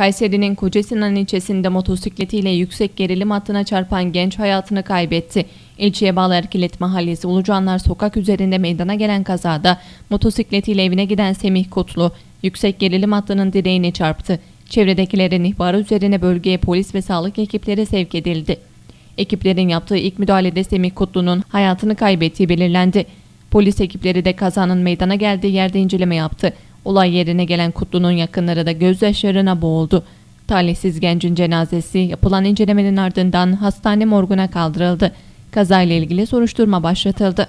Kayseri'nin Kocasinan ilçesinde motosikletiyle yüksek gerilim hattına çarpan genç hayatını kaybetti. İlçeye bağlı Erkilet Mahallesi Ulucanlar sokak üzerinde meydana gelen kazada motosikletiyle evine giden Semih Kutlu yüksek gerilim hattının direğine çarptı. Çevredekilerin ihbarı üzerine bölgeye polis ve sağlık ekipleri sevk edildi. Ekiplerin yaptığı ilk müdahalede Semih Kutlu'nun hayatını kaybettiği belirlendi. Polis ekipleri de kazanın meydana geldiği yerde inceleme yaptı. Olay yerine gelen Kutlu'nun yakınları da gözyaşlarına boğuldu. Talihsiz gencin cenazesi yapılan incelemenin ardından hastane morguna kaldırıldı. Kazayla ilgili soruşturma başlatıldı.